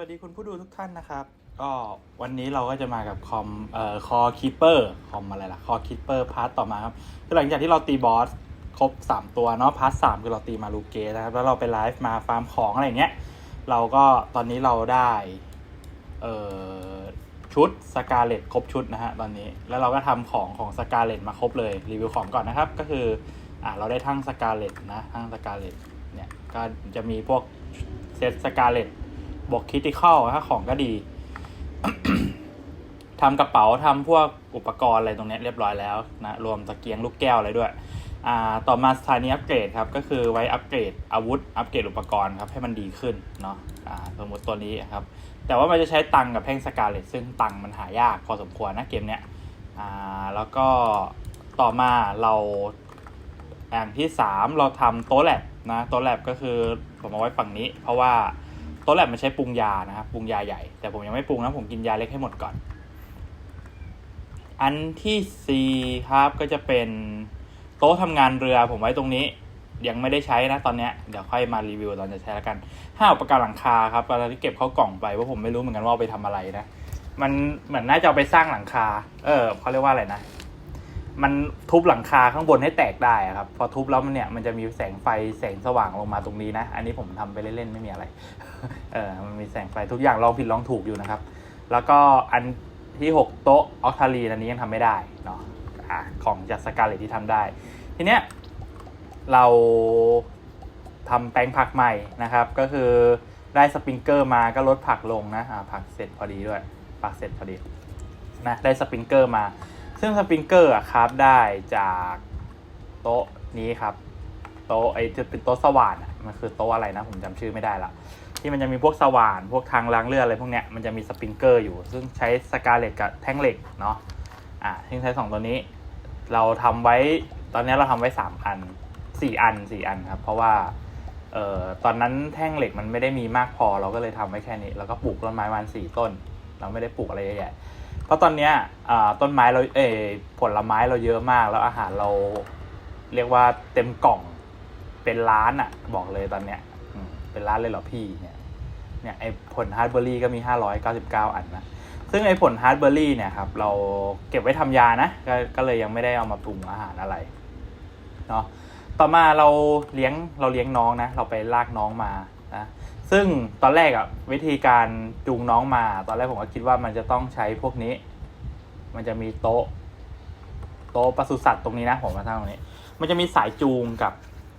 วัสดีคุณผู้ดูทุกท่านนะครับ ก็วันนี้เราก็จะมากับคอมเอ่อคอคีเปอร์คอมอะไรล่ะคอคีเปอร์พาร์ทต่อมาครับคือหลังจากที่เราตีบอสครบ 3 ตัวเนาะพาร์ทสามคือเราตีมาลูเกสนะครับ แล้วเราไปไลฟ์มาฟาร์มของอะไรเงี้ย เราก็ตอนนี้เราได้เอ่อชุดสกาเลตครบชุดนะฮะตอนนี้แล้วเราก็ทำของของสกาเลตมาครบเลยรีวิวของก่อนนะครับ ก็คืออ่าเราได้ทั้งสกาเลตนะทั้งสกาเลตเนี่ยก็จะมีพวกเซตสกาเลต บวกคิติคอลถ้าของก็ดี ทำกระเป๋าทำพวกอุปกรณ์อะไรตรงนี้เรียบร้อยแล้วนะ รวมตะเกียงลูกแก้วอะไรด้วย อ่า ต่อมาสถานีอัปเกรดครับ ก็คือไว้อัปเกรดอาวุธ อัปเกรดอุปกรณ์ครับ ให้มันดีขึ้นเนาะ อ่า สมมติตัวนี้ครับ แต่ว่ามันจะใช้ตังกับแท่งสกาเลตซึ่งตังมันหายากพอสมควรนะเกมเนี้ย อ่า แล้วก็ต่อมาเราอย่างที่สามเราทำโต๊ะแลบนะโต๊ะแลบก็คือผมเอาไว้ฝั่งนี้ เพราะว่า โต๊ะแลบมันใช้ปรุงยานะครับปรุงยาใหญ่ แต่ผมยังไม่ปรุงนะผมกินยาเล็กให้หมดก่อน อันที่สี่ครับก็จะเป็นโต๊ะทำงานเรือผมไว้ตรงนี้ยังไม่ได้ใช้นะตอนเนี้ยเดี๋ยวค่อยมารีวิวตอนจะใช้แล้วกันห้าอุปกรณ์หลังคาครับตอนที่เก็บเข้ากล่องไปว่าผมไม่รู้เหมือนกันว่าเอาไปทำอะไรนะ มันเหมือนน่าจะเอาไปสร้างหลังคา เออเขาเรียกว่าอะไรนะ มันทุบหลังคาข้างบนให้แตกได้ครับ พอทุบแล้วมันเนี่ยมันจะมีแสงไฟแสงสว่างลงมาตรงนี้นะ อันนี้ผมทำไปเล่นๆไม่มีอะไร เออมันมีแสงไฟทุกอย่างลองผิดลองถูกอยู่นะครับ แล้วก็อันที่ 6 โต๊ะออกทาลีอันนี้ยังทำไม่ได้เนาะอะของจากสกาเลตที่ทำได้ ทีเนี้ยเราทำแปลงผักใหม่นะครับ ก็คือได้สปริงเกอร์มาก็ลดผักลงนะอ่าผักเสร็จพอดีด้วย ผักเสร็จพอดีนะได้สปริงเกอร์มา ซึ่งสปริงเกอร์อะครับได้จากโต๊ะนี้ครับ โต๊ะไอ้จะเป็นโต๊ะสว่านอะมันคือโต๊ะอะไรนะผมจำชื่อไม่ได้ละที่มันจะมีพวกสว่าน พวกทางล้างเลือดอะไรพวกเนี้ยมันจะมีสปริงเกอร์อยู่ ซึ่งใช้สกาเลตกับแท่งเหล็กเนาะอ่าซึ่งใช้สองตัวนี้ เราทำไว้ตอนนี้เราทำไว้สามอันสี่อันสี่อันครับ เพราะว่าเอ่อตอนนั้นแท่งเหล็กมันไม่ได้มีมากพอ เราก็เลยทำไว้แค่นี้ แล้วก็ปลูกต้นไม้ประมาณสี่ต้น เราไม่ได้ปลูกอะไรเยอะแยะ เพราะตอนเนี้ยอ่าต้นไม้เราเออผลไม้เราเยอะมาก แล้วอาหารเราเรียกว่าเต็มกล่องเป็นล้านอะ่ะ บอกเลยตอนเนี้ยเป็นล้านเลยเหรอพี่เนี่ยเนี่ยไอผลฮาร์ดเบอร์รี่ก็มี 599 อันนะซึ่งไอผลฮาร์ดเบอร์รี่เนี่ยครับเราเก็บไว้ทำยานะกก็เลยยังไม่ได้เอามาปรุงอาหารอะไรเนาะต่อมาเราเลี้ยงเราเลี้ยงน้องนะ เราไปลากน้องมา นะซึ่งตอนแรกอะวิธีการจูงน้องมา ตอนแรกผมก็คิดว่ามันจะต้องใช้พวกนี้ มันจะมีโต๊ะ โต๊ะปศุสัตว์ตรงนี้นะผมมาสร้างตรงนี้ มันจะมีสายจูงกับ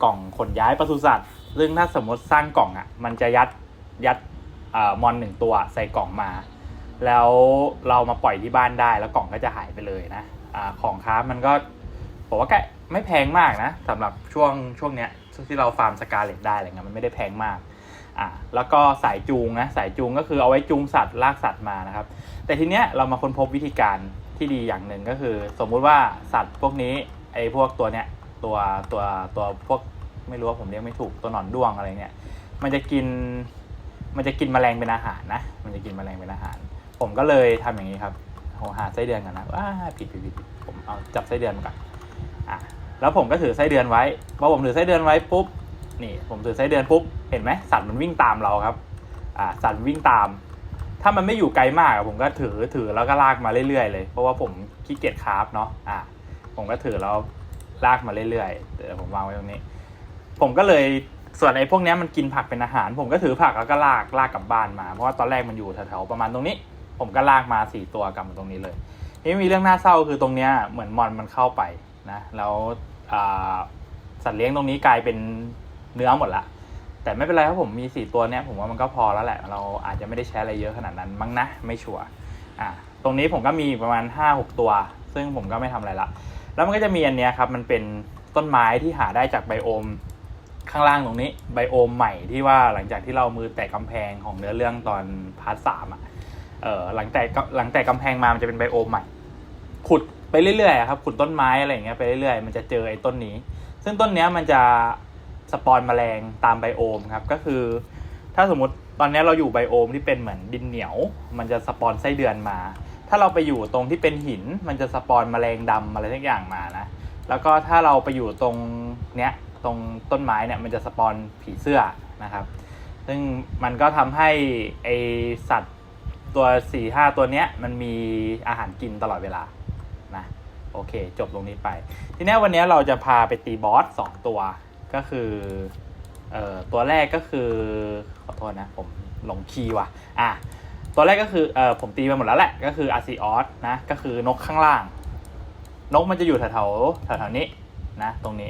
กล่องขนย้ายปศุสัตว์ ซึ่งถ้าสมมติสร้างกล่องอะมันจะยัดยัดอมอนหนึ่งตัวใส่กล่องมา แล้วเรามาปล่อยที่บ้านได้แล้วกล่องก็จะหายไปเลยนะอของค้ามันก็ผมว่าก็ไม่แพงมากนะสำหรับช่วงช่วงเนี้ยที่เราฟาร์มสกาเลตได้อะไรเงี้ยมันไม่ได้แพงมาก อะแล้วก็สายจูงนะสายจูงก็คือเอาไว้จูงสัตว์ลากสัตว์มานะครับ แต่ทีเนี้ยเรามาค้นพบวิธีการที่ดีอย่างหนึ่งก็คือ สมมุติว่าสัตว์พวกนี้ไอ้พวกตัวเนี้ยตัวตัวตัวพวกไม่รู้ว่าผมเรียกไม่ถูกตัวหนอนด้วงอะไรเนี้ยมันจะกินมันจะกินแมลงเป็นอาหารนะ มันจะกินแมลงเป็นอาหาร ผมก็เลยทำอย่างนี้ครับผมหาไส้เดือนกันนะว้าผิดผิดผิดผิดผมเอาจับไส้เดือนมาก่อนอะแล้วผมก็ถือไส้เดือนไว้พอผมถือไส้เดือนไว้ปุ๊บ นี่ผมถือไส้เดือนปุ๊บเห็นไหมสัตว์มันวิ่งตามเราครับ อ่าสัตว์วิ่งตาม ถ้ามันไม่อยู่ไกลมากผมก็ถือถือแล้วก็ลากมาเรื่อยๆเลย เพราะว่าผมขี้เกียจคราฟเนาะอ่าผมก็ถือแล้วลากมาเรื่อยๆเดี๋ยวผมวางไว้ตรงนี้ ผมก็เลยส่วนไอ้พวกนี้มันกินผักเป็นอาหาร ผมก็ถือผักแล้วก็ลากลากกลับบ้านมา เพราะว่าตอนแรกมันอยู่แถวๆประมาณตรงนี้ ผมก็ลากมาสี่ตัวกลับมาตรงนี้เลยนี้มีเรื่องน่าเศร้าคือตรงเนี้ยเหมือนมอนมันเข้าไปนะแล้วสัตว์เลี้ยงตรงนี้กลายเป็น เนื้อหมดละ แต่ไม่เป็นไรครับผมมีสี่ตัวเนี้ยผมว่ามันก็พอแล้วแหละ เราอาจจะไม่ได้ใช้อะไรเยอะขนาดนั้นมั้งนะ ไม่ชัวร์อ่าตรงนี้ผมก็มีประมาณห้าหกตัว ซึ่งผมก็ไม่ทำอะไรละ แล้วมันก็จะมีอันเนี้ยครับมันเป็นต้นไม้ที่หาได้จากไบโอมข้างล่างตรงนี้ไบโอมใหม่ที่ว่าหลังจากที่เรามือแตะกำแพงของเนื้อเรื่องตอนพาร์ทสามอะเออหลังแต่หลังแต่กำแพงมามันจะเป็นไบโอมใหม่ ขุดไปเรื่อยๆครับขุดต้นไม้อะไรอย่างเงี้ยไปเรื่อยๆมันจะเจอไอ้ต้นนี้ ซึ่งต้นเนี้ยมันจะ สปอนแมลงตามไบโอมครับ ก็คือ ถ้าสมมติตอนนี้เราอยู่ไบโอมที่เป็นเหมือนดินเหนียว มันจะสปอนไส้เดือนมา ถ้าเราไปอยู่ตรงที่เป็นหิน มันจะสปอนแมลงดำอะไรทุกอย่างมานะ แล้วก็ถ้าเราไปอยู่ตรงเนี้ยตรงต้นไม้เนี่ยมันจะสปอนผีเสื้อนะครับ ซึ่งมันก็ทำให้ไอสัตว์ตัวสี่ห้าตัวเนี้ยมันมีอาหารกินตลอดเวลานะโอเค จบตรงนี้ไป ทีเนี้ยวันนี้เราจะพาไปตีบอสสองตัว ก็คือเอ่อตัวแรกก็คือขอโทษนะผมหลงคีย์ว่ะอะตัวแรกก็คือเอ่อผมตีไปหมดแล้วแหละ ก็คืออาร์ซีออสนะก็คือนกข้างล่าง นกมันจะอยู่แถวๆแถวนี้นะตรงนี้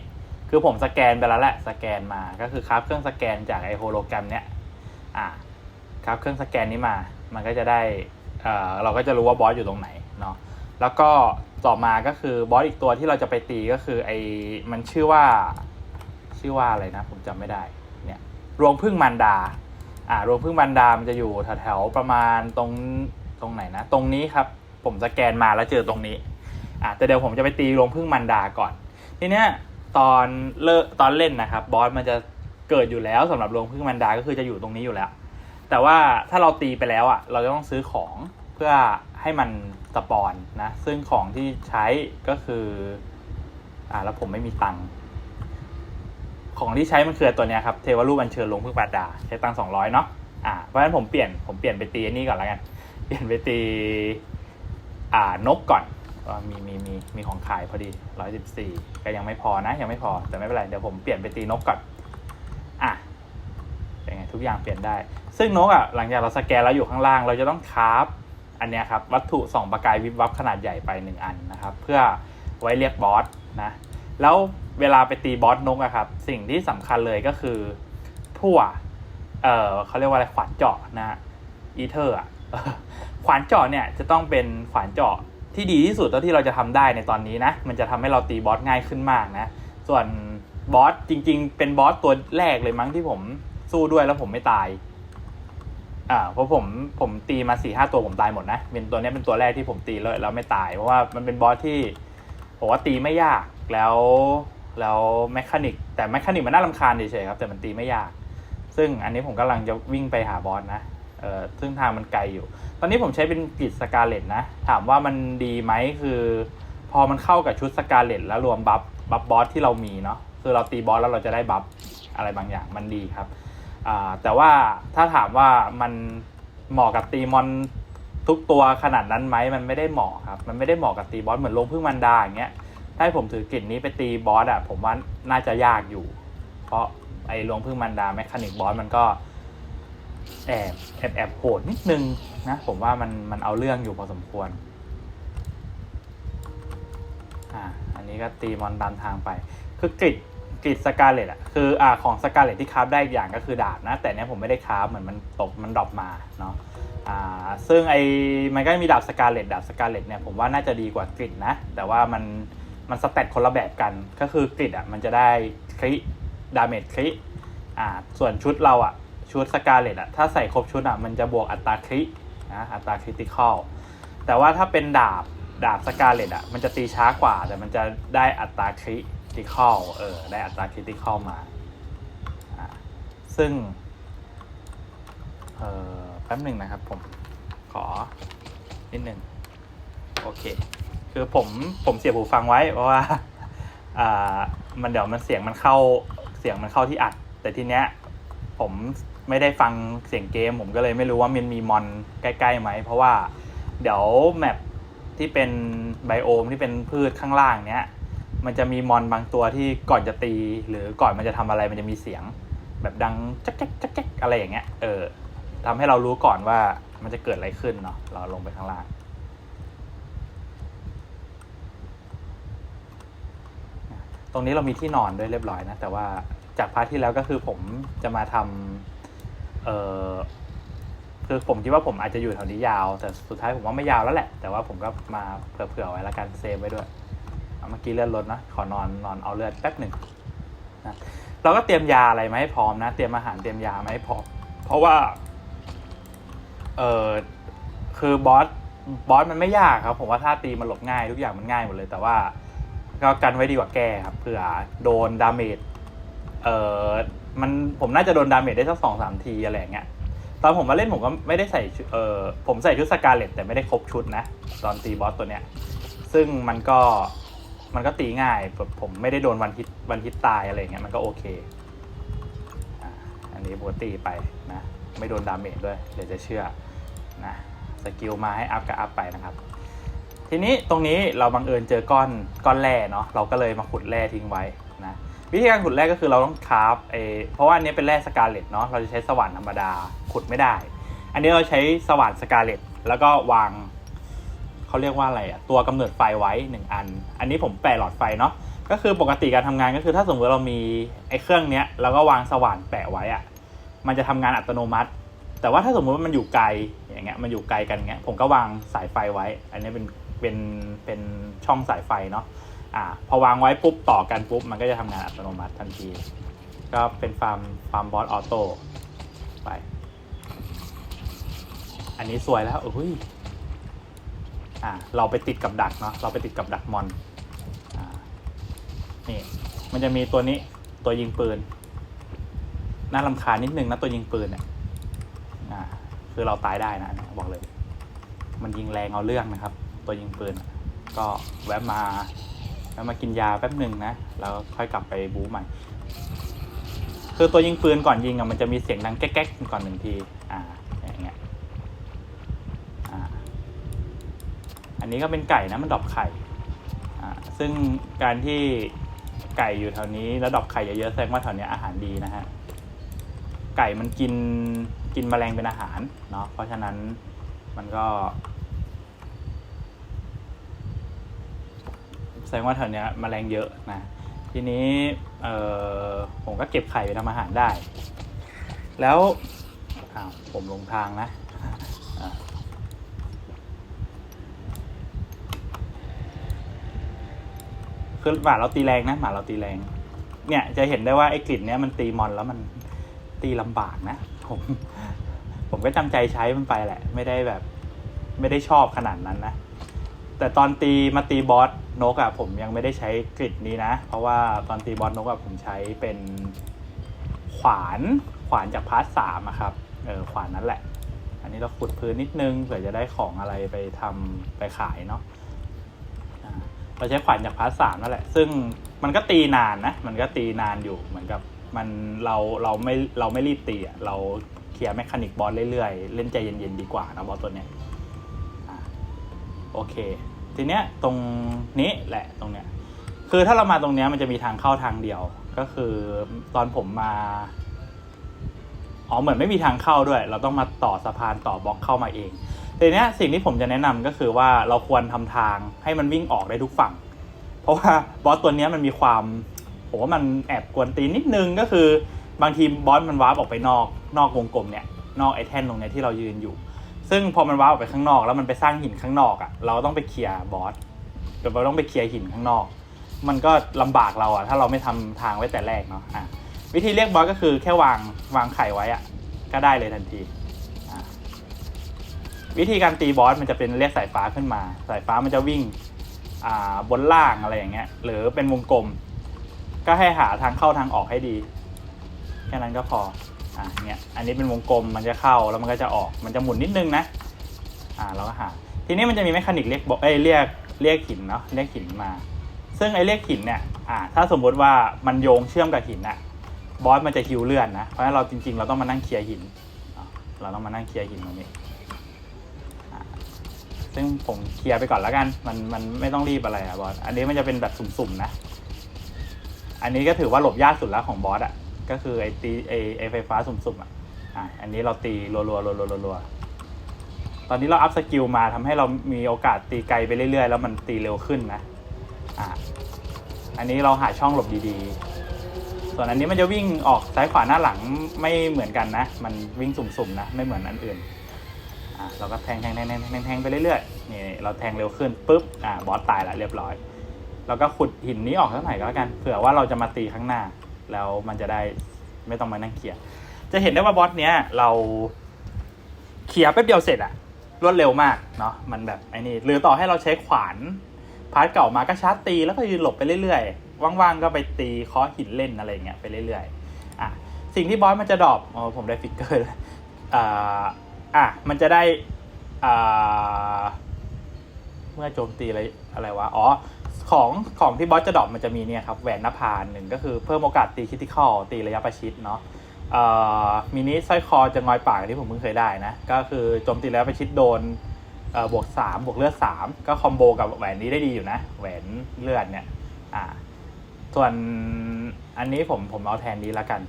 คือผมสแกนไปแล้วแหละสแกนมาก็คือครับเครื่องสแกนจากไอโฮโลแกรมเนี้ยอ่าครับเครื่องสแกนนี้มา มันก็จะได้เอ่อเราก็จะรู้ว่าบอสอยู่ตรงไหนเนาะแล้วก็ต่อมาก็คือบอสอีกตัวที่เราจะไปตีก็คือไอมันชื่อว่า ชื่อว่าอะไรนะ ผมจำไม่ได้เนี่ยรวงพึ่งมันดาอ่ารวงพึ่งมันดามันจะอยู่แถวๆประมาณตรงตรงไหนนะ ตรงนี้ครับ ผมสแกนมาแล้วเจอตรงนี้อ่าแต่เดี๋ยวผมจะไปตีรวงพึ่งมันดาก่อน ทีเนี้ยตอนเลิกตอนเล่นนะครับบอสมันจะเกิดอยู่แล้วสำหรับรวงพึ่งมันดาก็คือจะอยู่ตรงนี้อยู่แล้ว แต่ว่าถ้าเราตีไปแล้วอะ เราจะต้องซื้อของเพื่อให้มันสปอนนะ ซึ่งของที่ใช้ก็คืออ่าแล้วผมไม่มีตังค์ ของที่ใช้มันคือตัวนี้ครับเทวรูปอัญเชิญลงพึ่งปาดาใช้ตังสองร้อยเนาะอ่าเพราะฉะนั้นผมเปลี่ยนผมเปลี่ยนไปตีอันนี้ก่อนแล้วกันเปลี่ยนไปตีอ่านกก่อนว่ามีมีมีมีของขายพอดีร้อยสิบสี่ก็ยังไม่พอนะ ยังไม่พอแต่ไม่เป็นไรเดี๋ยวผมเปลี่ยนไปตีนกก่อนอะเป็นไงทุกอย่างเปลี่ยนได้ ซึ่งนกอะหลังจากเราสแกนแล้วอยู่ข้างล่าง เราจะต้องคราฟอันเนี้ยครับวัตถุส่องประกายวิบวับขนาดใหญ่ไปหนึ่งอันนะครับ เพื่อไว้เรียกบอสนะ แล้วเวลาไปตีบอสนกอะครับ สิ่งที่สำคัญเลยก็คือพั่วเออเขาเรียกว่าอะไรขวานเจาะนะอีเทอร์อะขวานเจาะเนี่ยจะต้องเป็นขวานเจาะที่ดีที่สุดเท่าที่เราจะทำได้ในตอนนี้นะ มันจะทำให้เราตีบอสง่ายขึ้นมากนะ ส่วนบอสจริง ๆ เป็นบอสตัวแรกเลยมั้งที่ผมสู้ด้วยแล้วผมไม่ตาย อ่า เพราะผมผมตีมาสี่ห้าตัวผมตายหมดนะ เป็นตัวนี้เป็นตัวแรกที่ผมตีแล้วแล้วไม่ตาย เพราะว่ามันเป็นบอสที่ผมว่าตีไม่ยาก แล้วแล้วแมคานิกแต่แมคานิกมันน่ารำคาญเฉยๆครับ แต่มันตีไม่ยาก ซึ่งอันนี้ผมกำลังจะวิ่งไปหาบอสนะเอ่อซึ่งทางมันไกลอยู่ ตอนนี้ผมใช้เป็นกริดสกาเลตนะ ถามว่ามันดีไหมคือ พอมันเข้ากับชุดสกาเลตแล้วรวมบัฟบัฟบอสที่เรามีเนาะคือเราตีบอสแล้วเราจะได้บัฟอะไรบางอย่างมันดีครับอ่าแต่ว่าถ้าถามว่ามันเหมาะกับตีมอนทุกตัวขนาดนั้นไหมมันไม่ได้เหมาะครับ มันไม่ได้เหมาะกับตีบอสเหมือนลงพึ่งมันดาอย่างเงี้ย ถ้าให้ผมถือกลิ่นนี้ไปตีบอสอะผมว่าน่าจะยากอยู่ เพราะไอ้ลงพึ่งมันดาแมคานิกบอสมันก็แอบแอบแอบโหดนิดนึงนะผมว่ามันมันเอาเรื่องอยู่พอสมควรอ่าอันนี้ก็ตีมอนตามทางไป คือกริดกริดสกาเลตอะคืออ่าของสกาเลตที่คราฟได้อีกอย่างก็คือดาบนะ แต่เนี้ยผมไม่ได้คราฟเหมือนมันตกมันดรอปมาเนาะอ่าซึ่งไอ้มันก็มีดาบสกาเลตดาบสกาเลตเนี่ยผมว่าน่าจะดีกว่ากริดนะ แต่ว่ามัน มันสเตตคนละแบบกัน ก็คือกริดอะมันจะได้คริดาเมจคริอ่าส่วนชุดเราอะชุดสกาเลตอะถ้าใส่ครบชุดอะมันจะบวกอัตราครินะอัตราคริติคอลแต่ว่าถ้าเป็นดาบดาบสกาเลตอะมันจะตีช้ากว่า แต่มันจะได้อัตราคริติคอลเออได้อัตราคริติคอลมาอ่าซึ่งเออแป๊บหนึ่งนะครับผมขอนิดหนึ่งโอเค คือผมผมเสียบหูฟังไว้เพราะว่า อ่า มันเดี๋ยวมันเสียงมันเข้าเสียงมันเข้าที่อัด แต่ทีเนี้ย ผมไม่ได้ฟังเสียงเกม ผมก็เลยไม่รู้ว่ามันมีมอนใกล้ๆไหมเพราะว่า เดี๋ยวแมปที่เป็นไบโอมที่เป็นพืชข้างล่างเนี้ยมันจะมีมอนบางตัวที่ก่อนจะตี หรือก่อนมันจะทำอะไรมันจะมีเสียง แบบดังจักจักจักจักอะไรอย่างเงี้ยเออทำให้เรารู้ก่อนว่ามันจะเกิดอะไรขึ้นเนาะเราลงไปข้างล่าง รงนี้เรามีที่นอนด้วยเรียบร้อยนะ แต่ว่าจากพาร์ทที่แล้วก็คือผมจะมาทำเออคือผมคิดว่าผมอาจจะอยู่แถวนี้ยาว แต่สุดท้ายผมว่าไม่ยาวแล้วแหละ แต่ว่าผมก็มาเผื่อๆไว้แล้วกันเซฟไว้ด้วยเมื่อกี้เลื่อนรถนะขอนอนนอนเอาเลือดแป๊บหนึ่งนะเราก็เตรียมยาอะไรมาให้พร้อมนะ เตรียมอาหารเตรียมยามาให้พร้อม เพราะว่าเออคือบอสบอสมันไม่ยากครับ ผมว่าท่าตีมันหลบง่ายทุกอย่างมันง่ายหมดเลย แต่ว่า ก็กันไว้ดีกว่าแก้ครับเผื่อโดนดาเมจเออมันผมน่าจะโดนดาเมจได้สักสองสามทีอะไรเงี้ยตอนผมมาเล่นผมก็ไม่ได้ใส่เออผมใส่ชุดสกาเลตแต่ไม่ได้ครบชุดนะ ตอนตีบอสตัวเนี้ย ซึ่งมันก็มันก็ตีง่ายแบบผมไม่ได้โดนวันฮิตวันฮิตตายอะไรเงี้ยมันก็โอเค อันนี้นี้ปกติไปนะ ไม่โดนดาเมจด้วยเดี๋ยวจะเชื่อนะสกิลมาให้อัพก็อัพไปนะครับ ทีนี้ตรงนี้เราบังเอิญเจอก้อนก้อนแร่เนาะเราก็เลยมาขุดแร่ทิ้งไว้นะวิธีการขุดแร่ก็คือเราต้องคราฟเออเพราะว่าอันนี้เป็นแร่สกาเลตเนาะเราจะใช้สว่านธรรมดาขุดไม่ได้ อันนี้เราใช้สว่านสกาเลตแล้วก็วางเขาเรียกว่าอะไรอะตัวกำเนิดไฟไว้หนึ่งอัน อันนี้ผมแปะหลอดไฟเนาะก็คือปกติการทำงานก็คือถ้าสมมติเรามีไอ้เครื่องเนี้ยแล้วก็วางสว่านแปะไว้อะมันจะทำงานอัตโนมัติ แต่ว่าถ้าสมมติว่ามันอยู่ไกลอย่างเงี้ยมันอยู่ไกลกันเงี้ยผมก็วางสายไฟไว้ อันนี้เป็น เป็นเป็นช่องสายไฟเนาะอ่าพอวางไว้ปุ๊บต่อกันปุ๊บ มันก็จะทำงานอัตโนมัติทันที ก็เป็นฟาร์มฟาร์มบอสออโต้ไป อันนี้สวยแล้วอุ้ยอ่าเราไปติดกับดักเนาะเราไปติดกับดักมอนอ่านี่มันจะมีตัวนี้ตัวยิงปืน น่าลำคาญนิดนึงนะตัวยิงปืนเนี่ยอ่าคือเราตายได้นะบอกเลย มันยิงแรงเอาเรื่องนะครับ ตัวยิงปืน ก็แวะมาแวะมากินยาแป๊บหนึ่งนะ แล้วค่อยกลับไปบู๊ใหม่ คือตัวยิงปืนก่อนยิงอะมันจะมีเสียงดังแก๊กๆก่อนหนึ่งที อ่า อย่างเงี้ย อ่า อันนี้ก็เป็นไก่นะมันดอปไข่ อ่า ซึ่งการที่ไก่อยู่แถวนี้แล้วดอปไข่เยอะๆแสดงว่าแถวนี้อาหารดีนะฮะ ไก่มันกินกินแมลงเป็นอาหารเนาะ เพราะฉะนั้นมันก็ แสดงว่าแถวเนี้ยแมลงเยอะนะทีนี้เออผมก็เก็บไข่ไปทำอาหารได้ แล้วอ้าวผมลงทางนะอะคือหมาเราตีแรงนะหมาเราตีแรง เนี่ยจะเห็นได้ว่าไอ้กลิ่นเนี้ยมันตีมอนแล้วมันตีลำบากนะผมผมก็จำใจใช้มันไปแหละ ไม่ได้แบบ ไม่ได้ชอบขนาดนั้นนะแต่ตอนตีมาตีบอส นกอะผมยังไม่ได้ใช้กริดนี้นะ เพราะว่าตอนตีบอสนกอะผมใช้เป็นขวานขวานจากพาร์ทสามครับเออขวานนั้นแหละ อันนี้เราขุดพื้นนิดนึงเผื่อจะได้ของอะไรไปทำไปขายเนาะเราใช้ขวานจากพาร์ทสามนั่นแหละ ซึ่งมันก็ตีนานนะ มันก็ตีนานอยู่เหมือนกับมันเราเราไม่เราไม่รีบตีอะเราเคลียร์แมคานิกบอสเรื่อยๆ เล่นใจเย็นๆดีกว่านะบอสตัวเนี้ยโอเค ทีเนี้ยตรงนี้แหละตรงเนี้ยคือถ้าเรามาตรงเนี้ยมันจะมีทางเข้าทางเดียว ก็คือตอนผมมาอ๋อเหมือนไม่มีทางเข้าด้วย เราต้องมาต่อสะพานต่อบล็อกเข้ามาเองทีเนี้ยสิ่งที่ผมจะแนะนำก็คือว่าเราควรทำทางให้มันวิ่งออกได้ทุกฝั่ง เพราะว่าบอสตัวเนี้ยมันมีความผมว่ามันแอบกวนตีนนิดนึงก็คือบางทีบอสมันวาร์ปออกไปนอก นอกวงกลมเนี่ยนอกไอ้แท่นตรงเนี้ยที่เรายืนอยู่ ซึ่งพอมันว้าออกไปข้างนอก แล้วมันไปสร้างหินข้างนอกอะ่ะ เราต้องไปเคลียร์บอสเดี๋ยวเราต้องไปเคลียร์หินข้างนอก มันก็ลำบากเราอะ่ะ ถ้าเราไม่ทำทางไว้แต่แรกเนาะอะวิธีเรียกบอสก็คือแค่วางวางไข่ไว้อะ่ะ ก็ได้เลยทันที วิธีการตีบอสมันจะเป็นเรียกสายฟ้าขึ้นมา สายฟ้ามันจะวิ่งอ่าบนล่างอะไรอย่างเงี้ย หรือเป็นวงกลม ก็ให้หาทางเข้าทางออกให้ดี แค่นั้นก็พอ อ่าเนี่ยอันนี้เป็นวงกลมมันจะเข้าแล้วมันก็จะออกมันจะหมุนนิดนึงนะอ่าเราก็หาทีนี้มันจะมีแมคานิกเรียกบอกเอ้ยเรียกเรียกหินเนาะเรียกหินมา ซึ่งไอ้เรียกหินเนี่ยอ่าถ้าสมมติว่ามันโยงเชื่อมกับหินอะบอสมันจะฮิวเลื่อนนะเพราะฉะนั้นเราจริงๆ เราต้องมานั่งเคลียร์หิน เราต้องมานั่งเคลียร์หินตรงนี้ซึ่งผมเคลียร์ไปก่อนแล้วกันมันมันไม่ต้องรีบอะไรอะบอสอันนี้มันจะเป็นแบบสุ่มๆนะ อันนี้ก็ถือว่าหลบยากสุดแล้วของบอสอะ ก็คือไอตีไอไอไฟฟ้าสุ่มๆอะอะอันนี้เราตีรัวๆรัวๆรัวๆตอนนี้เราอัพสกิลมาทำให้เรามีโอกาสตีไกลไปเรื่อยๆ แล้วมันตีเร็วขึ้นนะอะอันนี้เราหาช่องหลบดีๆ ส่วนอันนี้มันจะวิ่งออกซ้ายขวาหน้าหลังไม่เหมือนกันนะ มันวิ่งสุ่มๆนะไม่เหมือนอันอื่นอะเราก็แทงแทงแทงแทงแทงแทงไปเรื่อยๆนี่เราแทงเร็วขึ้นปุ๊บอ่าบอสตายละเรียบร้อยเราก็ขุดหินนี้ออกสักหน่อยก็แล้วกันเผื่อว่าเราจะมาตีข้างหน้า แล้วมันจะได้ไม่ต้องมานั่งเคลียร์จะเห็นได้ว่าบอสเนี้ยเราเคลียร์แป๊บเดียวเสร็จอะรวดเร็วมากเนาะมันแบบไอ้นี่หรือต่อให้เราใช้ขวานพาร์ทเก่ามาก็ชาร์จตีแล้วก็ยืนหลบไปเรื่อยๆ ว่างๆก็ไปตีเคาะหินเล่นอะไรเงี้ยไปเรื่อยๆอะสิ่งที่บอสมันจะดรอปอ๋อผมได้ฟิกเกอร์แล้วอ่าอะมันจะได้อ่าเมื่อโจมตีอะไรอะไรวะ อ๋อ ของของที่บอสจะดรอปมันจะมีเนี่ยครับแหวนนภาหนึ่งก็คือเพิ่มโอกาสตีคิติคอลตีระยะประชิดเนาะเอ่อมินิสร้อยคอจะงอยปากที่ผมเพิ่งเคยได้นะ ก็คือโจมตีแล้วไปชิดโดนเอ่อบวกสามบวกเลือดสามก็คอมโบกับแหวนนี้ได้ดีอยู่นะ แหวนเลือดเนี่ยอ่าส่วนอันนี้ผมผมเอาแทนนี้ละกัน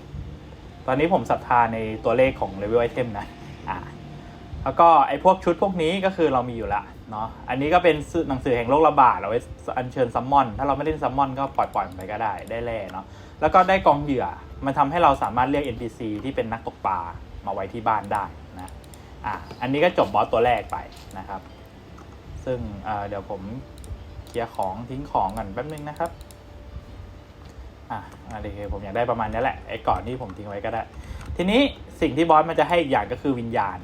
ตอนนี้ผมศรัทธาในตัวเลขของเลเวลไอเทมนะอ่าแล้วก็ไอพวกชุดพวกนี้ก็คือเรามีอยู่ละ เนาะอันนี้ก็เป็นหนังสือแห่งโรคระบาด เอาไว้อัญเชิญซัมมอน ถ้าเราไม่เล่นซัมมอนก็ปล่อยปล่อยไปก็ได้ได้แร่เนาะแล้วก็ได้กองเหยื่อ มันทำให้เราสามารถเรียก NPC ที่เป็นนักตกปลามาไว้ที่บ้านได้นะอะอันนี้ก็จบบอสตัวแรกไปนะครับ ซึ่งเเดี๋ยวผมเคลียร์ของทิ้งของกันแป๊บนึงนะครับอะโอเคผมอยากได้ประมาณนี้แหละไอ้ก่อนที่ผมทิ้งไว้ก็ได้ ทีนี้สิ่งที่บอสมันจะให้อีกอย่างก็คือวิญญาณ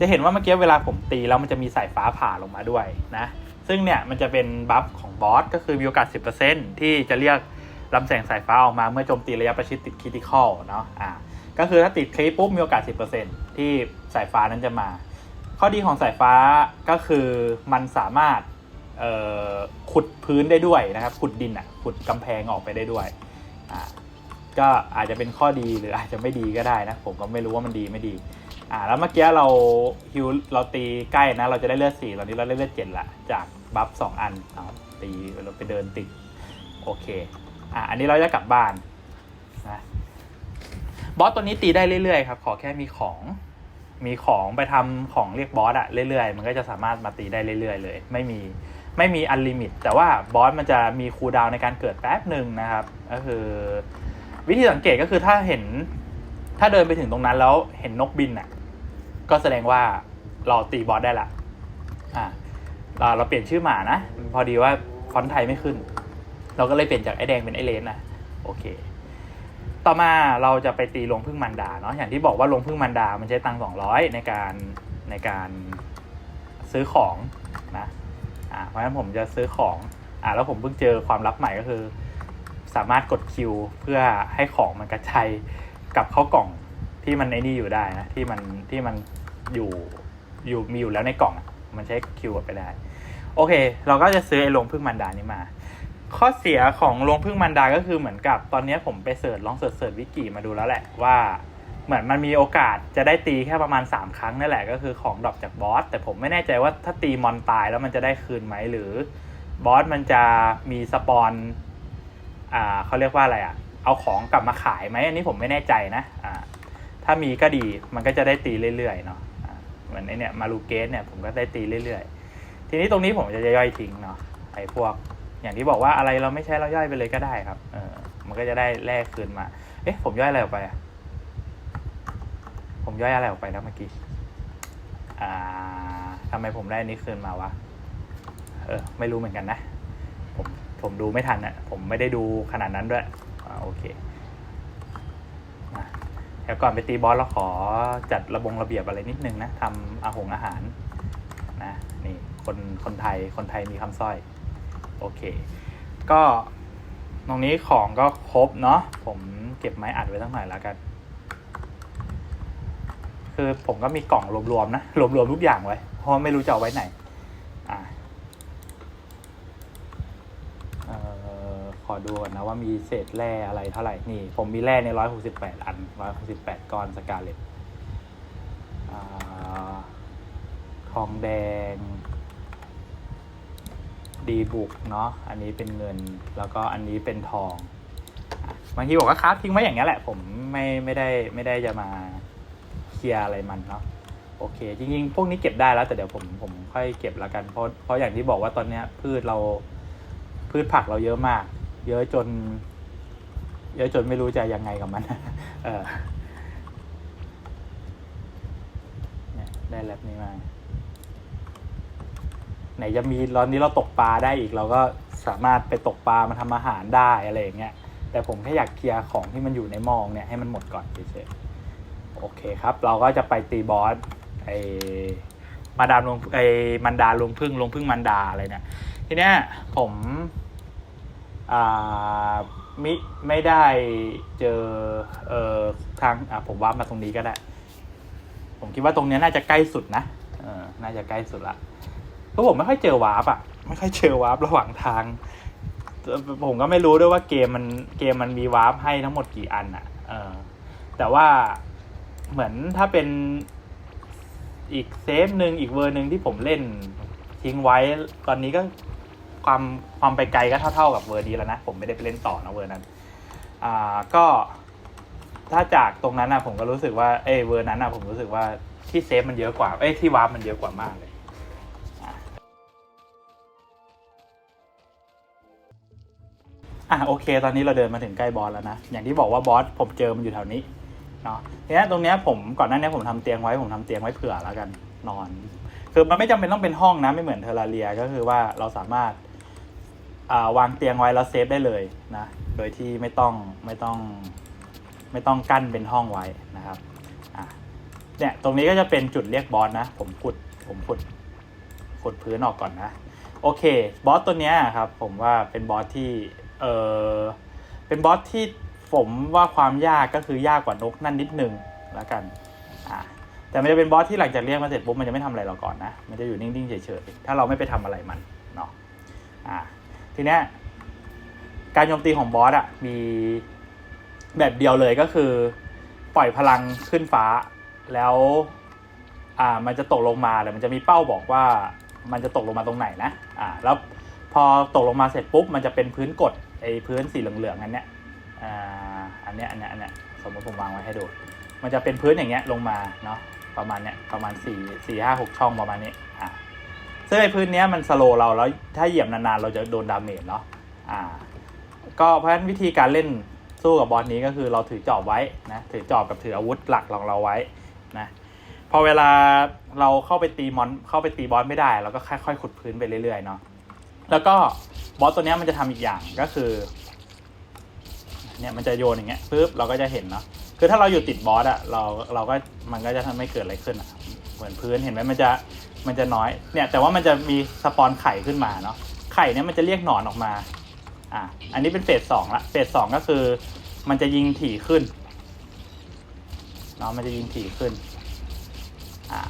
จะเห็นว่าเมื่อกี้เวลาผมตีแล้วมันจะมีสายฟ้าผ่าลงมาด้วยนะ ซึ่งเนี่ยมันจะเป็นบัฟของบอสก็คือมีโอกาส 10%ที่จะเรียกลำแสงสายฟ้าออกมาเมื่อโจมตีระยะประชิดติดคริติคอลเนาะอ่าก็คือถ้าติดคลิปปุ๊บมีโอกาส 10%ที่สายฟ้านั้นจะมา ข้อดีของสายฟ้าก็คือมันสามารถเอ่อขุดพื้นได้ด้วยนะครับ ขุดดินอะขุดกำแพงออกไปได้ด้วยอ่าก็อาจจะเป็นข้อดีหรืออาจจะไม่ดีก็ได้นะ ผมก็ไม่รู้ว่ามันดีไม่ดี อ่าแล้วเมื่อกี้เราฮิวเราตีใกล้นะ เราจะได้เลือดสี่ตอนนี้เราได้เลือดเจ็ดละจากบัฟสองอันเอาตีเราไปเดินติดโอเคอ่าอันนี้เราจะกลับบ้านนะบอสตัวนี้ตีได้เรื่อยๆครับขอแค่มีของมีของไปทำของเรียกบอสอะเรื่อยๆ มันก็จะสามารถมาตีได้เรื่อยๆ เลย ไม่มีไม่มีอันลิมิต แต่ว่าบอสมันจะมีคูลดาวในการเกิดแป๊บหนึ่งนะครับ ก็คือ วิธีสังเกตก็คือถ้าเห็นถ้าเดินไปถึงตรงนั้นแล้วเห็นนกบินอะ ก็แสดงว่าเราตีบอสได้ละอ่าเราเราเปลี่ยนชื่อหมานะ พอดีว่าฟอนต์ไทยไม่ขึ้น เราก็เลยเปลี่ยนจากไอแดงเป็นไอเลนนะโอเค ต่อมาเราจะไปตีลงพึ่งมันดาเนาะอย่างที่บอกว่าลงพึ่งมันดา มันใช้ตังสองร้อยในการในการซื้อของนะอ่าเพราะฉะนั้นผมจะซื้อของอ่าแล้วผมเพิ่งเจอความลับใหม่ก็คือ สามารถกดคิวเพื่อให้ของมันกระจายกลับเข้ากล่อง ที่มันไอ้นี่อยู่ได้นะที่มันที่มันอยู่อยู่มีอยู่แล้วในกล่อง มันใช้คิวไปได้ โอเค เราก็จะซื้อไอ้ลงพึ่งมันดานี้มา ข้อเสียของลงพึ่งมันดาก็คือเหมือนกับตอนนี้ผมไปเสิร์ชลองเสิร์ชเสิร์ชวิกิมาดูแล้วแหละว่าเหมือนมันมีโอกาสจะได้ตีแค่ประมาณ 3 ครั้งนั่นแหละก็คือของดรอปจากบอสแต่ผมไม่แน่ใจว่าถ้าตีมอนตายแล้วมันจะได้คืนไหมหรือบอสมันจะมีสปอนอ่าเขาเรียกว่าอะไรอะ เอาของกลับมาขายไหมอันนี้ผมไม่แน่ใจนะอ่า ถ้ามีก็ดีมันก็จะได้ตีเรื่อยๆเนาะเหมือนไอเนี่ยมารูเกสเนี่ยผมก็ได้ตีเรื่อยๆ ทีนี้ตรงนี้ผมจะย่อยทิ้งเนาะไอพวก อย่างที่บอกว่าอะไรเราไม่ใช้เราย่อยไปเลยก็ได้ครับเออมันก็จะได้แลกคืนมา เอ๊ะผมย่อยอะไรออกไปอะผมย่อยอะไรออกไปนะเมื่อกี้อ่าทำไมผมได้อันนี้คืนมาวะเออไม่รู้เหมือนกันนะ ผมผมดูไม่ทันอะผมไม่ได้ดูขนาดนั้นด้วยอ่าโอเค เดี๋ยวก่อนไปตีบอสเราขอจัดระบงระเบียบอะไรนิดนึงนะทำอาหงอาหารนะนี่คนคนไทยคนไทยมีคำสร้อย โอเค ก็ตรงนี้ของก็ครบเนาะผมเก็บไม้อัดไว้สักหน่อยแล้วกัน คือผมก็มีกล่องรวมๆนะรวมๆทุกอย่างไว้เพราะไม่รู้จะเอาไว้ไหน อ่า เอ่อขอ ดูก่อนนะว่ามีเศษแร่อะไรเท่าไหร่ นี่ ผมมีแร่ในร้อยหกสิบแปดอันร้อยหกสิบแปดก้อนสกาเลตทองแดง ดีบุกเนาะ อันนี้เป็นเงิน แล้วก็อันนี้เป็นทองบางทีบอกว่าคราฟทิ้งไว้อย่างเงี้แหละ ผมไม่ไม่ได้ไม่ได้จะมาเคลียร์อะไรมันเนาะโอเค จริงๆ พวกนี้เก็บได้แล้ว แต่เดี๋ยวผมผมค่อยเก็บแล้วกันเพราะเพราะอย่างที่บอกว่าตอนเนี้ยพืชเราพืชผักเราเยอะมาก เยอะจน เยอะจนไม่รู้จะยังไงกับมันเออได้แลบนี้มาไหนจะมีตอนนี้เราตกปลาได้อีกเราก็สามารถไปตกปลามาทำอาหารได้อะไรอย่างเงี้ยแต่ผมแค่อยากเคลียร์ของที่มันอยู่ในมองเนี่ยให้มันหมดก่อนเฉยๆโอเคครับ เราก็จะไปตีบอสไอมาดามลงไอมันดาลงพึ่งลงพึ่งมันดาอะไรเนี่ยทีเนี้ยผม มิไม่ได้เจอเอ่อทางอะผมว่ามาตรงนี้ก็ได้ ผมคิดว่าตรงนี้น่าจะใกล้สุดนะเออน่าจะใกล้สุดละเพราะผมไม่ค่อยเจอวาร์ปอะไม่ค่อยเจอวาร์ประหว่างทาง ผมก็ไม่รู้ด้วยว่าเกมมันเกมมันมีวาร์ปให้ทั้งหมดกี่อันอะเออแต่ว่าเหมือนถ้าเป็นอีกเซฟหนึ่งอีกเวอร์หนึ่งที่ผมเล่นทิ้งไว้ตอนนี้ก็ ความความไปไกลก็เท่า ๆกับเวอร์นี้แล้วนะ ผมไม่ได้ไปเล่นต่อนะเวอร์นั้น อ่าก็ถ้าจากตรงนั้นนะผมก็รู้สึกว่าเอเวอร์นั้นนะผมรู้สึกว่าที่เซฟมันเยอะกว่าเอ้ที่วาร์ปมันเยอะกว่ามากเลยอะโอเค ตอนนี้เราเดินมาถึงใกล้บอสแล้วนะ อย่างที่บอกว่าบอสผมเจอมันอยู่แถวนี้เนาะทีนี้ตรงเนี้ยผมก่อนหน้านี้ผมทำเตียงไว้ผมทำเตียงไว้เผื่อแล้วกันนอน คือมันไม่จำเป็นต้องเป็นห้องนะไม่เหมือนเทอร์ราเรียก็คือว่าเราสามารถ วางเตียงไว้แล้วเซฟได้เลยนะ โดยที่ไม่ต้องไม่ต้องไม่ต้องกั้นเป็นห้องไว้นะครับเนี่ยตรงนี้ก็จะเป็นจุดเรียกบอสนะ ผมขุดผมขุดขุดพื้นออกก่อนนะ โอเคบอสตัวเนี้ยครับผมว่าเป็นบอสที่เออเป็นบอสที่ผมว่าความยากก็คือยากกว่านกนั่นนิดนึงแล้วกันอะแต่มันจะเป็นบอสที่หลังจากเรียกมาเสร็จปุ๊บมันจะไม่ทำอะไรเราก่อนนะ มันจะอยู่นิ่งๆเฉยๆถ้าเราไม่ไปทำอะไรมันเนาะอะ ทีเนี้ยการโจมตีของบอสอะมีแบบเดียวเลยก็คือ ปล่อยพลังขึ้นฟ้า แล้วอ่ามันจะตกลงมาแต่มันจะมีเป้าบอกว่ามันจะตกลงมาตรงไหนนะอ่าแล้วพอตกลงมาเสร็จปุ๊บมันจะเป็นพื้นกดไอ้พื้นสีเหลืองๆอันเนี้ยอ่าอันเนี้ยอันเนี้ยอันเนี้ยสมมติผมวางไว้ให้ดูมันจะเป็นพื้นอย่างเงี้ยลงมาเนาะประมาณเนี้ยประมาณสี่สี่ห้าหกช่องประมาณนี้ ซึ่งไอ้พื้นเนี้ยมันสโลเราแล้วถ้าเหยียบนานๆ เราจะโดนดาเมจเนาะอ่า ก็เพราะฉะนั้นวิธีการเล่นสู้กับบอสนี้ก็คือเราถือจอบไว้นะถือจอบกับถืออาวุธหลักของเราไว้นะพอเวลาเราเข้าไปตีมอนเข้าไปตีบอสไม่ได้เราก็ค่อยๆขุดพื้นไปเรื่อยๆเนาะแล้วก็บอสตัวเนี้ยมันจะทำอีกอย่างก็คือเนี่ยมันจะโยนอย่างเงี้ยปุ๊บเราก็จะเห็นเนาะคือถ้าเราอยู่ติดบอสอะเราเราก็มันก็จะทำให้เกิดอะไรขึ้นอะเหมือนพื้นเห็นไหมมันจะ มันจะน้อยเนี่ยแต่ว่ามันจะมีสปอนไข่ขึ้นมาเนาะไข่เนี่ยมันจะเรียกหนอนออกมาอะอันนี้เป็นเฟสสองละเฟสสองก็คือมันจะยิงถี่ขึ้นเนาะมันจะยิงถี่ขึ้นอ่า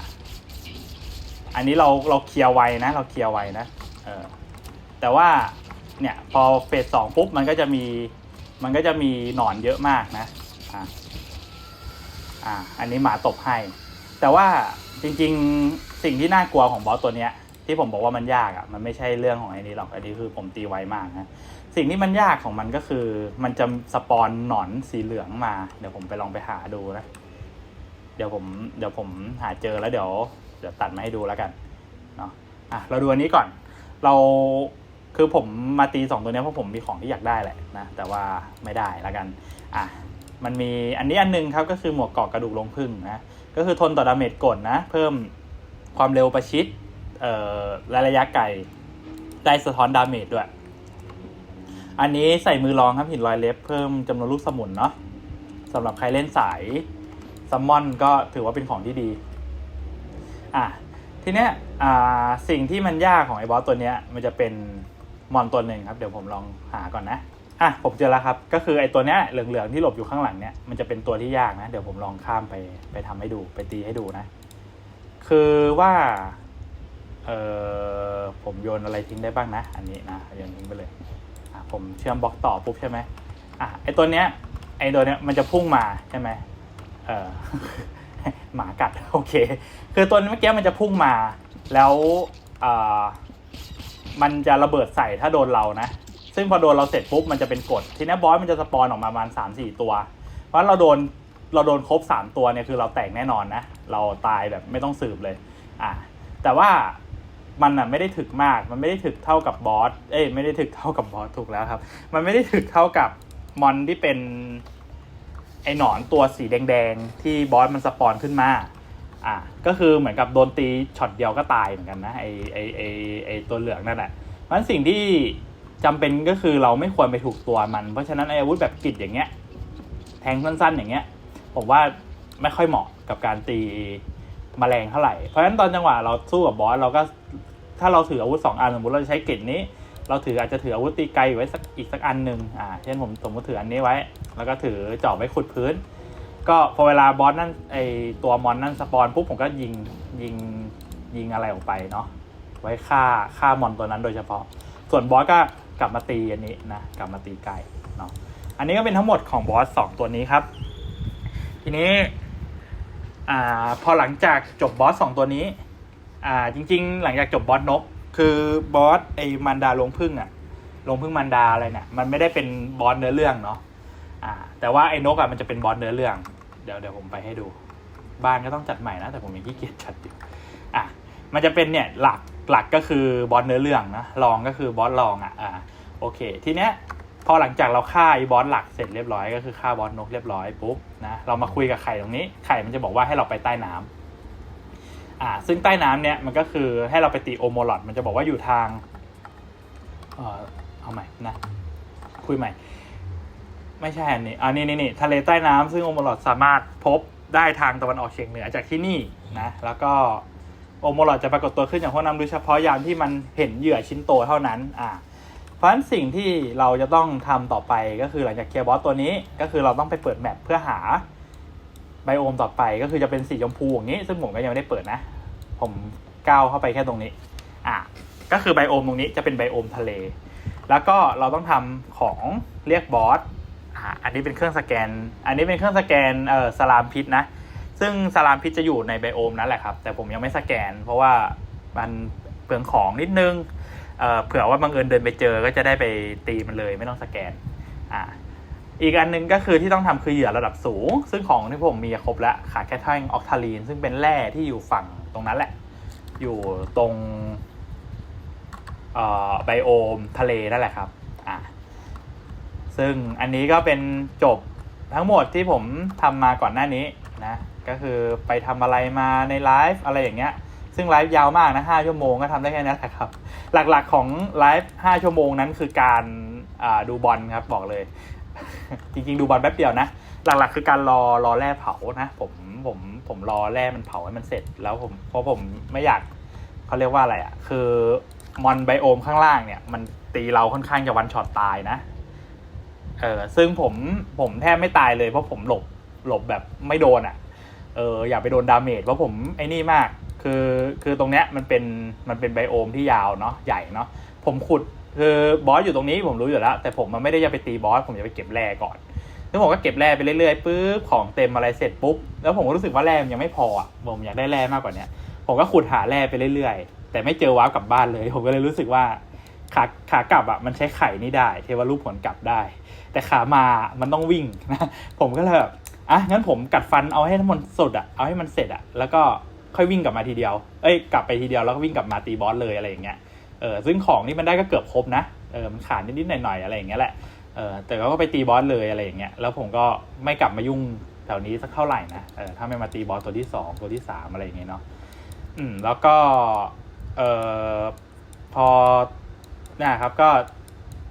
อันนี้เราเราเคลียร์ไวนะเราเคลียร์ไวนะเออแต่ว่าเนี่ยพอเฟสสองปุ๊บมันก็จะมีมันก็จะมีหนอนเยอะมากนะอ่าอ่าอันนี้หมาตบให้ แต่ว่าจริงๆ สิ่งที่น่ากลัวของบอสตัวเนี้ยที่ผมบอกว่ามันยากอะ่ะมันไม่ใช่เรื่องของไอ้นี้หรอกอันนี้คือผมตีไวมากนะสิ่งที่มันยากของมันก็คือ มันจะสปอนหนอนสีเหลืองมา เดี๋ยวผมไปลองไปหาดูนะเดี๋ยวผมเดี๋ยวผมหาเจอแล้วเดี๋ยวเดี๋ยวตัดมาให้ดูแล้วกันเนาะอะเราดูอันนี้ก่อน เราคือผมมาตีสองตัวนี้เพราะผมมีของที่อยากได้แหละนะแต่ว่าไม่ได้แล้วกันอะมันมีอันนี้อันหนึงครับก็คือหมวกเกาะกระดูกลงพึ่งนะก็คือทนต่อดาเมจกดนะ เพิ่ม ความเร็วประชิดเอ่อและระยะไกลได้สะท้อนดาเมจด้วย อันนี้ใส่มือรองครับหินรอยเล็บเพิ่มจำนวนลูกสมุนเนาะสำหรับใครเล่นสายซัมมอนก็ถือว่าเป็นของที่ดี อะ ทีเนี้ยอ่าสิ่งที่มันยากของไอ้บอสตัวเนี้ย มันจะเป็นมอนตัวหนึ่งครับ เดี๋ยวผมลองหาก่อนนะอะผมเจอแล้วครับ ก็คือไอ้ตัวเนี้ยเหลืองๆที่หลบอยู่ข้างหลังเนี้ยมันจะเป็นตัวที่ยากนะ เดี๋ยวผมลองข้ามไปไปทำให้ดูไปตีให้ดูนะ คือว่า เออผมโยนอะไรทิ้งได้บ้างนะ อันนี้นะโยนทิ้งไปเลยอะผมเชื่อมบล็อกต่อปุ๊บใช่ไหมอะไอ้ตัวเนี้ยไอ้ตัวเนี้ยมันจะพุ่งมาใช่ไหมเออหมากัดโอเค คือตัวเมื่อกี้มันจะพุ่งมา แล้วอ่ามันจะระเบิดใส่ถ้าโดนเรานะ ซึ่งพอโดนเราเสร็จปุ๊บมันจะเป็นกฎทีนี้บอสมันจะสปอนออกมาประมาณสามสี่ตัว เพราะเราโดน เราโดนครบสามตัวเนี่ยคือเราแตกแน่นอนนะ เราตายแบบไม่ต้องสืบเลยอะแต่ว่ามันอะไม่ได้ถึกมาก มันไม่ได้ถึกเท่ากับบอส เอ้ยไม่ได้ถึกเท่ากับบอสถูกแล้วครับ มันไม่ได้ถึกเท่ากับมอนที่เป็นไอหนอนตัวสีแดงๆ ที่บอสมันสปอนขึ้นมา อะก็คือเหมือนกับโดนตีช็อตเดียวก็ตายเหมือนกันนะไอไอไอไอตัวเหลืองนั่นแหละเพราะฉะนั้นสิ่งที่จำเป็นก็คือเราไม่ควรไปถูกตัวมัน เพราะฉะนั้นไออาวุธแบบกิดอย่างเงี้ย แทงสั้นๆอย่างเงี้ย ผมว่าไม่ค่อยเหมาะกับการตีแมลงเท่าไหร่ เพราะฉะนั้นตอนจังหวะเราสู้กับบอสเราก็ถ้าเราถืออาวุธสองอันสมมติเราจะใช้เกิดนี้ เราถืออาจจะถืออาวุธตีไกลไว้สักอีกสักอันหนึ่งอ่าเช่นผมสมมติถืออันนี้ไว้ แล้วก็ถือจอบไว้ขุดพื้น ก็พอเวลาบอสนั่นไอตัวมอนนั่นสปอนปุ๊บผมก็ยิงยิงยิงอะไรออกไปเนาะไว้ฆ่าฆ่ามอนตัวนั้นโดยเฉพาะ ส่วนบอสก็กลับมาตีอันนี้นะกลับมาตีไก่เนาะอันนี้ก็เป็นทั้งหมดของบอสสองตัวนี้ครับ ทีนี้ อ่า พอหลังจากจบบอสสองตัวนี้ อ่า จริง ๆ หลังจากจบบอสนก คือบอสไอ้มันดาลงพึ่งอะลงพึ่งมันดาอะไรเนี่ย มันไม่ได้เป็นบอสเนื้อเรื่องเนาะ อ่า แต่ว่าไอ้นกอะมันจะเป็นบอสเนื้อเรื่อง เดี๋ยวเดี๋ยวผมไปให้ดู บ้านก็ต้องจัดใหม่นะ แต่ผมยังขี้เกียจจัดอยู่ อะ มันจะเป็นเนี่ยหลักหลักก็คือบอสเนื้อเรื่องนะ รองก็คือบอสรองอะอ่า โอเค ทีเนี้ย พอหลังจากเราฆ่าไอ้บอสหลักเสร็จเรียบร้อยก็คือฆ่าบอสนกเรียบร้อยปุ๊บนะเรามาคุยกับไข่ตรงนี้ไข่มันจะบอกว่าให้เราไปใต้น้ำอ่าซึ่งใต้น้ำเนี่ยมันก็คือให้เราไปตีโอโมลอดมันจะบอกว่าอยู่ทางเอ่อเอาใหม่นะคุยใหม่ ไม่ใช่อันนี้อันนี้นี่นี่ทะเลใต้น้ำซึ่งโอโมลอดสามารถพบได้ทางตะวันออกเฉียงเหนือจากที่นี่นะแล้วก็โอโมลอดจะปรากฏตัวขึ้นอย่างห้องน้ำโดยเฉพาะยามที่มันเห็นเหยื่อชิ้นโตเท่านั้นอ่า เพราะฉะนั้นสิ่งที่เราจะต้องทำต่อไปก็คือหลังจากเคลียร์บอสตัวนี้ ก็คือเราต้องไปเปิดแมปเพื่อหาไบโอมต่อไปก็คือจะเป็นสีชมพูอย่างนี้ ซึ่งผมก็ยังไม่ได้เปิดนะ ผมก้าวเข้าไปแค่ตรงนี้ อะก็คือไบโอมตรงนี้จะเป็นไบโอมทะเล แล้วก็เราต้องทำของเรียกบอสอะอันนี้เป็นเครื่องสแกน อันนี้เป็นเครื่องสแกนเอ่อสลามพิษนะ ซึ่งสลามพิษจะอยู่ในไบโอมนั่นแหละครับ แต่ผมยังไม่สแกน เพราะว่ามันเปลืองของนิดนึง เอ่อเผื่อว่าบังเอิญเดินไปเจอก็จะได้ไปตีมันเลยไม่ต้องสแกนอ่าอีกอันหนึ่งก็คือที่ต้องทำคือเหยื่อระดับสูง ซึ่งของที่ผมมีครบแล้วขาดแค่แท่งออกทาลีน ซึ่งเป็นแร่ที่อยู่ฝั่งตรงนั้นแหละ อยู่ตรงเอ่อไบโอมทะเลนั่นแหละครับอ่าซึ่งอันนี้ก็เป็นจบทั้งหมดที่ผมทำมาก่อนหน้านี้นะก็คือไปทำอะไรมาในไลฟ์อะไรอย่างเงี้ย ซึ่งไลฟ์ยาวมากนะห้าชั่วโมงก็ทำได้แค่นั้นแหละครับ หลักๆของไลฟ์ห้าชั่วโมงนั้นคือการดูบอลครับบอกเลย จริงๆ ดูบอลแป๊บเดียวนะ หลักๆ คือการรอรอแร่เผานะผมผมผมรอแร่มันเผาให้มันเสร็จ แล้วผมเพราะผมไม่อยากเขาเรียกว่าอะไรอะคือมอนไบโอมข้างล่างเนี่ย มันตีเราค่อนข้างจะวันช็อตตายนะเออซึ่งผมผมแทบไม่ตายเลยเพราะผมหลบหลบแบบไม่โดนอะเอออย่าไปโดนดาเมจเพราะผมไอ้นี่มาก คือคือตรงเนี้ยมันเป็นมันเป็นไบโอมที่ยาวเนาะใหญ่เนาะผมขุดคือบอสอยู่ตรงนี้ผมรู้อยู่แล้ว แต่ผมมันไม่ได้จะไปตีบอสผมจะไปเก็บแร่ก่อนแล้วผมก็เก็บแร่ไปเรื่อยๆปุ๊บของเต็มอะไรเสร็จปุ๊บแล้วผมก็รู้สึกว่าแร่มันยังไม่พออะผมอยากได้แร่มากกว่าเนี้ยผมก็ขุดหาแร่ไปเรื่อยๆ แต่ไม่เจอว้าวกลับบ้านเลย ผมก็เลยรู้สึกว่าขาขากลับอะมันใช้ไข่นี่ได้ เทวรูปผลกลับได้ แต่ขามามันต้องวิ่งนะผมก็เลยแบบอะงั้นผมกัดฟันเอาให้ทั้งหมดสุดอะเอาให้มันเสร็จอะแล้วก็ ค่อยวิ่งกลับมาทีเดียว เอ้ยกลับไปทีเดียวแล้วก็วิ่งกลับมาตีบอสเลยอะไรอย่างเงี้ย เออซึ่งของที่มันได้ก็เกือบครบนะ เออมันขาดนิดๆหน่อยๆอะไรอย่างเงี้ยแหละ เออแต่ก็ไปตีบอสเลยอะไรอย่างเงี้ย แล้วผมก็ไม่กลับมายุ่งแถวนี้สักเท่าไหร่นะ เออถ้าไม่มาตีบอสตัวที่สองตัวที่สามอะไรอย่างเงี้ยเนาะ อืมแล้วก็ เออพอนะครับก็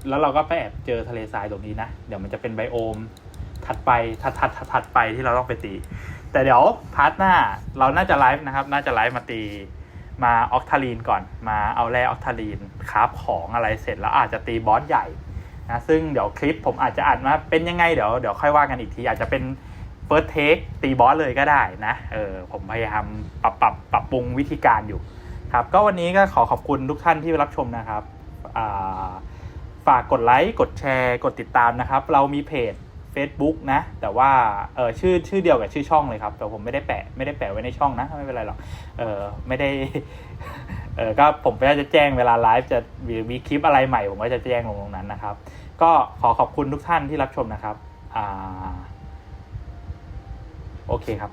แล้วเราก็ไปแอบเจอทะเลทรายตรงนี้นะ เดี๋ยวมันจะเป็นไบโอม ถัดไปถัดถัดถัดถดไปที่เราต้องไปตี แต่เดี๋ยวพาร์ทหน้าเราน่าจะไลฟ์นะครับ น่าจะไลฟ์มาตีมาออกทาลีนก่อนมาเอาแร่ออกทาลีนคราฟของอะไรเสร็จแล้วอาจจะตีบอสใหญ่นะซึ่งเดี๋ยวคลิปผมอาจจะอัดมาเป็นยังไงเดี๋ยวเดี๋ยวค่อยว่ากันอีกที อาจจะเป็นเฟิร์สเทคตีบอสเลยก็ได้นะเออผมพยายามปรับปรับปรับปรุงวิธีการอยู่ครับ ก็วันนี้ก็ขอขอบคุณทุกท่านที่รับชมนะครับฝากกดไลค์กดแชร์ กดติดตามนะครับ เรามีเพจ Facebook นะ แต่ว่าเออชื่อชื่อเดียวกับชื่อช่องเลยครับ แต่ผมไม่ได้แปะไม่ได้แปะไว้ในช่องนะ ไม่เป็นไรหรอกเออไม่ได้เออก็ผมก็จะแจ้งเวลาไลฟ์จะมีมีคลิปอะไรใหม่ ผมก็จะแจ้งลงตรงนั้นนะครับ ก็ขอขอบคุณทุกท่านที่รับชมนะครับอ่าโอเคครับ